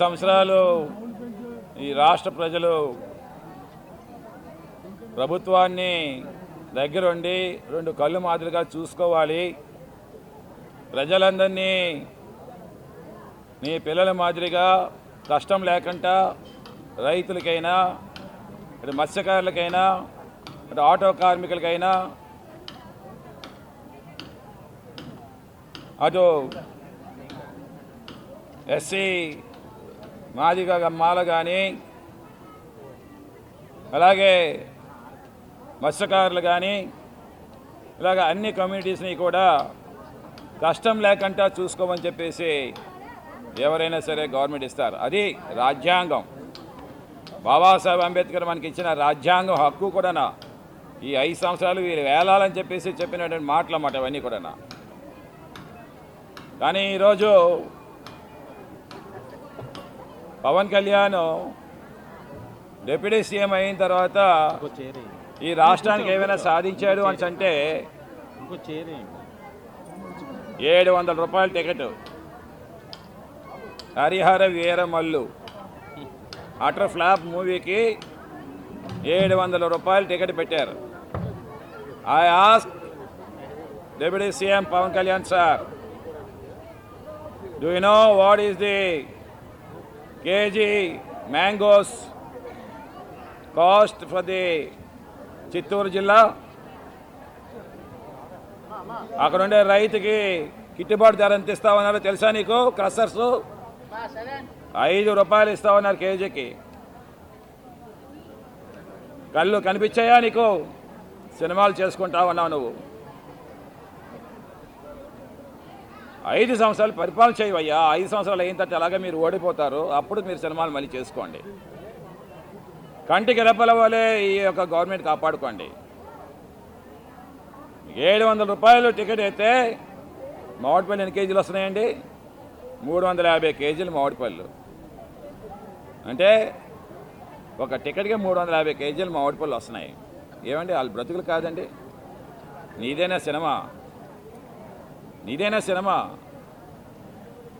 సంవత్సరాలు ఈ రాష్ట్ర ప్రజలు ప్రభుత్వాన్ని దగ్గరుండి రెండు కళ్ళు మాదిరిగా చూసుకోవాలి. ప్రజలందరినీ నీ పిల్లల మాదిరిగా కష్టం లేకుండా రైతులకైనా ఇటు మత్స్యకారులకైనా ఇటు ఆటో కార్మికులకైనా అటు ఎస్సీ మాదిగ మాల కానీ అలాగే మత్స్యకారులు కానీ ఇలాగ అన్ని కమ్యూనిటీస్ని కూడా కష్టం లేకుండా చూసుకోమని చెప్పేసి ఎవరైనా సరే గవర్నమెంట్ ఇస్తారు. అది రాజ్యాంగం. బాబాసాహెబ్ అంబేద్కర్ మనకి ఇచ్చిన రాజ్యాంగం హక్కు కూడానా? ఈ ఐదు సంవత్సరాలు వీరు వేలాలని చెప్పేసి చెప్పినటువంటి మాటలు అన్నమాట ఇవన్నీ కూడానా? కానీ ఈరోజు పవన్ కళ్యాణ్ డిప్యూటీ సీఎం అయిన తర్వాత ఈ రాష్ట్రానికి ఏమైనా సాధించాడు అని అంటే ఏడు వందల రూపాయల ticket. Harihara Veeramallu. Utter flop మూవీకి ఏడు వందల రూపాయల టికెట్ పెట్టారు. I ask deputy CM Pawan Kalyan sir do you know what is the KG mangoes cost for the Chittoor జిల్లా. అక్కడ ఉండే రైతుకి గిట్టుబాటు ధర ఎంత ఇస్తామన్నారో తెలుసా నీకు? క్రషర్స్ ఐదు రూపాయలు ఇస్తామన్నారు కేజీకి. కళ్ళు కనిపించాయా నీకు? సినిమాలు చేసుకుంటా ఉన్నావు నువ్వు. ఐదు సంవత్సరాలు పరిపాలన చేయవయ్యా. ఐదు సంవత్సరాలు అయిన తర్వాత అలాగే మీరు ఓడిపోతారు అప్పుడు మీరు సినిమాలు మళ్ళీ చేసుకోండి. కంటికి రెప్పల వలె ఈ యొక్క గవర్నమెంట్ కాపాడుకోండి. ఏడు వందల రూపాయలు టికెట్ అయితే మామిడిపల్లి ఎన్ని కేజీలు వస్తున్నాయండి? మూడు వందల యాభై కేజీలు మామిడిపళ్ళు. అంటే ఒక టికెట్కి మూడు వందల యాభై కేజీలు మామిడిపళ్ళు వస్తున్నాయి. ఏమండి వాళ్ళు బ్రతుకులు కాదండి? నీదేనా సినిమా? నీదేనా సినిమా?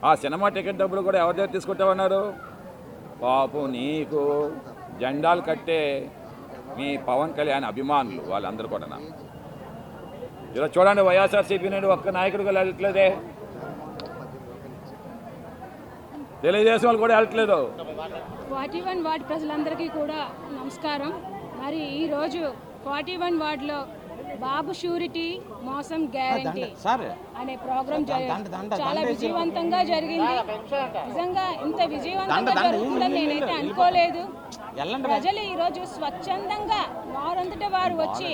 ఆ సినిమా టికెట్ డబ్బులు కూడా ఎవరి దగ్గర తీసుకుంటామన్నారు పాపం నీకు జెండాలు కట్టే మీ పవన్ కళ్యాణ్ అభిమానులు వాళ్ళందరూ కూడా ఇలా చూడండి వైఎస్ఆర్సీపీ నుండి ఒక్క నాయకుడు కూడా వెళ్ళట్లేదే. తెలుగుదేశం వాళ్ళు కూడా వెళ్ళట్లేదు. ఫార్టీ వన్ వార్డ్ ప్రజలందరికీ కూడా నమస్కారం. మరి ఈరోజు ఫార్టీ వన్ వార్డులో బాబు షూరిటీ మోసం గ్యారంటీ సార్. అనే ప్రోగ్రాం జరి- దండ, దండ, చాలా విజయవంతంగా జరిగింది. నిజంగా ఇంత విజయవంతంగా జరుగుతుందని నేనైతే అనుకోలేదు. ప్రజలు ఈరోజు స్వచ్ఛందంగా వారంతట వారు వచ్చి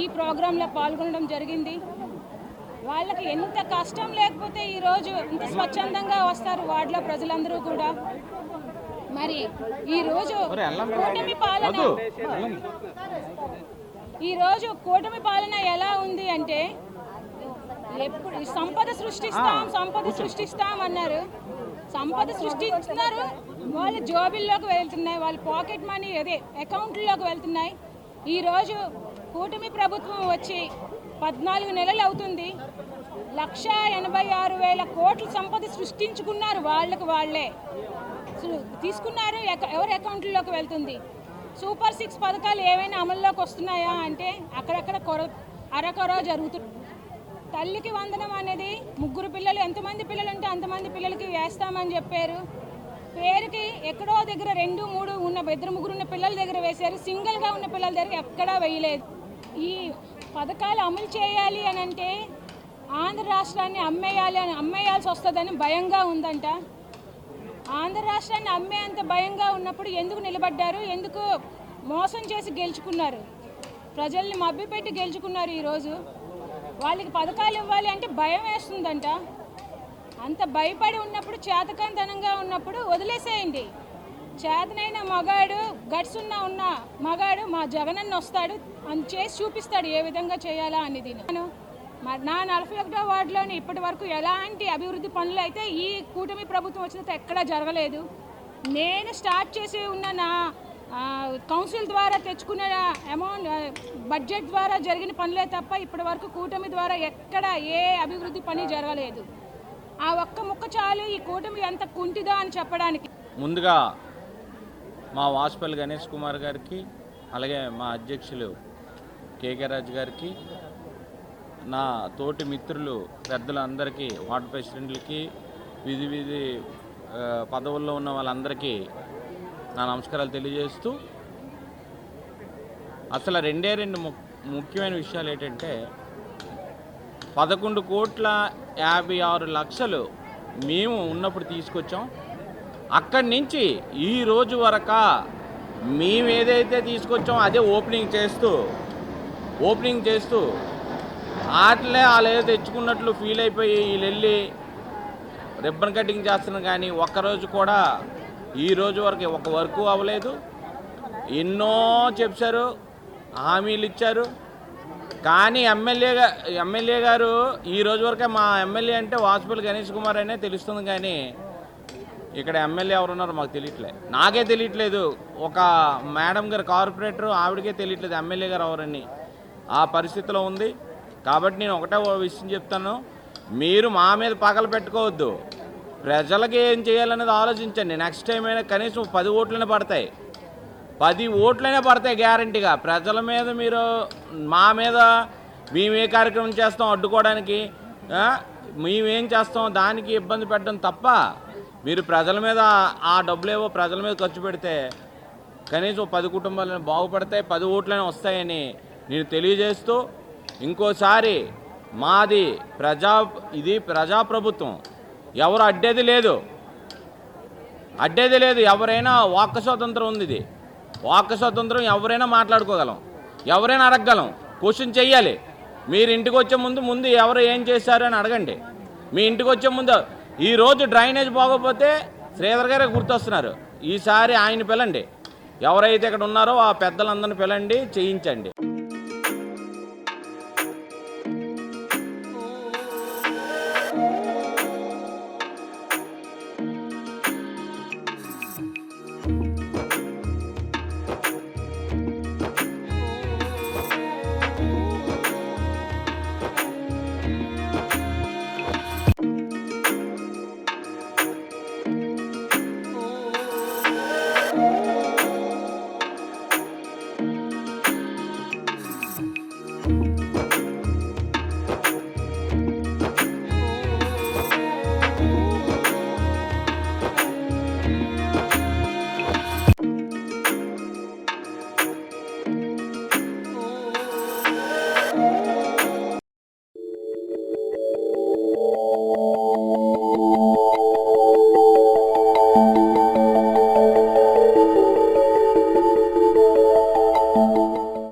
ఈ ప్రోగ్రాంలో పాల్గొనడం జరిగింది. వాళ్ళకి ఎంత కష్టం లేకపోతే ఈరోజు ఇంత స్వచ్ఛందంగా వస్తారు వార్డులో ప్రజలందరూ కూడా. మరి ఈరోజు. కూటమి పాలన ఈరోజు కూటమి పాలన ఎలా ఉంది అంటే ఎప్పుడు సంపద సృష్టిస్తాం సంపద సృష్టిస్తాం అన్నారు. సంపద సృష్టిస్తున్నారు వాళ్ళ జోబిల్లోకి వెళ్తున్నాయి వాళ్ళ పాకెట్ మనీ అదే అకౌంట్లోకి వెళ్తున్నాయి. ఈరోజు కూటమి ప్రభుత్వం వచ్చి పద్నాలుగు నెలలు అవుతుంది. లక్ష ఎనభై ఆరు వేల కోట్ల సంపద సృష్టించుకున్నారు వాళ్ళకి వాళ్ళే. తీసుకున్నారు ఎవరి అకౌంట్లోకి వెళ్తుంది? సూపర్ సిక్స్ పథకాలు ఏవైనా అమల్లోకి వస్తున్నాయా అంటే అక్కడక్కడ కొర అరకొర జరుగుతుంది తల్లికి వందనం అనేది ముగ్గురు పిల్లలు ఎంతమంది పిల్లలు ఉంటే అంతమంది పిల్లలకి వేస్తామని చెప్పారు. పేరుకి ఎక్కడో దగ్గర రెండు మూడు ఉన్న ఇద్దరు ముగ్గురు ఉన్న పిల్లల దగ్గర వేశారు. సింగిల్గా ఉన్న పిల్లల దగ్గర ఎక్కడా వేయలేదు. ఈ పథకాలు అమలు చేయాలి అని అంటే ఆంధ్ర రాష్ట్రాన్ని అమ్మేయాలి అని అమ్మేయాల్సి వస్తుందని భయంగా ఉందంట. ఆంధ్ర రాష్ట్రాన్ని అమ్మేంత భయంగా ఉన్నప్పుడు ఎందుకు నిలబడ్డారు? ఎందుకు మోసం చేసి గెలుచుకున్నారు? ప్రజల్ని మభ్యపెట్టి గెలుచుకున్నారు ఈరోజు. వాళ్ళకి పథకాలు ఇవ్వాలి అంటే భయం వేస్తుందంట. అంత భయపడి ఉన్నప్పుడు చేతకంతనంగా ఉన్నప్పుడు వదిలేసేయండి. చేతనైన మగాడు గట్స్ ఉన్న ఉన్న మగాడు మా జగనన్న వస్తాడు అని చేసి చూపిస్తాడు ఏ విధంగా చేయాలా అనేది నేను నా నలభై ఒకటో వార్డులోని ఇప్పటి వరకు ఎలాంటి అభివృద్ధి పనులు అయితే ఈ కూటమి ప్రభుత్వం వచ్చిన ఎక్కడా జరగలేదు. నేను స్టార్ట్ చేసి ఉన్న నా కౌన్సిల్ ద్వారా తెచ్చుకున్న అమౌంట్ బడ్జెట్ ద్వారా జరిగిన పనులే తప్ప ఇప్పటి వరకు కూటమి ద్వారా ఎక్కడ ఏ అభివృద్ధి పని జరగలేదు. ఆ ఒక్క ముక్క చాలు ఈ కూటమి ఎంత కుంటిదో అని చెప్పడానికి. ముందుగా మా వాసుపల్లి గణేష్ కుమార్ గారికి అలాగే మా అధ్యక్షులు కేకే రాజు గారికి నా తోటి మిత్రులు పెద్దలందరికీ వార్డు ప్రెసిడెంట్లకి విధి విధి పదవుల్లో ఉన్న వాళ్ళందరికీ నా నమస్కారాలు తెలియజేస్తూ అసలు రెండే రెండు ము- ముఖ్యమైన విషయాలు ఏంటంటే పదకొండు కోట్ల యాభై ఆరు లక్షలు మేము ఉన్నప్పుడు తీసుకొచ్చాం. అక్కడి నుంచి ఈ రోజు వరక మేము ఏదైతే తీసుకొచ్చామో అదే ఓపెనింగ్ చేస్తూ ఓపెనింగ్ చేస్తూ ఆటలే వాళ్ళు తెచ్చుకున్నట్లు ఫీల్ అయిపోయి వీళ్ళు వెళ్ళి రిబ్బన్ కటింగ్ చేస్తున్నాం కానీ ఒక్కరోజు కూడా ఈ రోజు వరకు ఒక వర్క్ అవ్వలేదు. ఎన్నో చెప్పారు హామీలు ఇచ్చారు. కానీ ఎమ్మెల్యేగా ఎమ్మెల్యే గారు ఈ రోజు వరకే మా ఎమ్మెల్యే అంటే వాసుపల్లి గణేష్ కుమార్ అనే తెలుస్తుంది కానీ ఇక్కడ ఎమ్మెల్యే ఎవరున్నారో మాకు తెలియట్లే. నాకే తెలియట్లేదు. ఒక మేడం గారు కార్పొరేటర్ ఆవిడకే తెలియట్లేదు ఎమ్మెల్యే గారు ఎవరని. ఆ పరిస్థితిలో ఉంది. కాబట్టి నేను ఒకటే ఓ విషయం చెప్తాను. మీరు మా మీద పగలు పెట్టుకోవద్దు. ప్రజలకి ఏం చేయాలనేది ఆలోచించండి. నెక్స్ట్ టైం అయినా కనీసం పది ఓట్లనే పడతాయి. పది ఓట్లనే పడతాయి గ్యారంటీగా ప్రజల మీద మీరు మా మీద మేము ఏ కార్యక్రమం చేస్తాం అడ్డుకోవడానికి మేమేం చేస్తాం దానికి ఇబ్బంది పెట్టడం తప్ప మీరు ప్రజల మీద ఆ డబ్బులేవో ప్రజల మీద ఖర్చు పెడితే కనీసం పది కుటుంబాలను బాగుపడతాయి పది ఓట్లనే వస్తాయని నేను తెలియజేస్తూ ఇంకోసారి మాది ప్రజా ఇది ప్రజాప్రభుత్వం. ఎవరు అడ్డేది లేదు. అడ్డేది లేదు ఎవరైనా వాక్ స్వాతంత్రం ఉంది ఇది. వాక్ స్వాతంత్రం ఎవరైనా మాట్లాడుకోగలం. ఎవరైనా అడగగలం. క్వశ్చన్ చెయ్యాలి. మీరు ఇంటికి వచ్చే ముందు ముందు ఎవరు ఏం చేశారు అని అడగండి. మీ ఇంటికి వచ్చే ముందు ఈరోజు డ్రైనేజ్ బాగోపోతే శ్రీధర్ గారే గుర్తొస్తున్నారు. ఈసారి ఆయన పిలండి. ఎవరైతే ఇక్కడ ఉన్నారో ఆ పెద్దలందరిని పిలండి చేయించండి.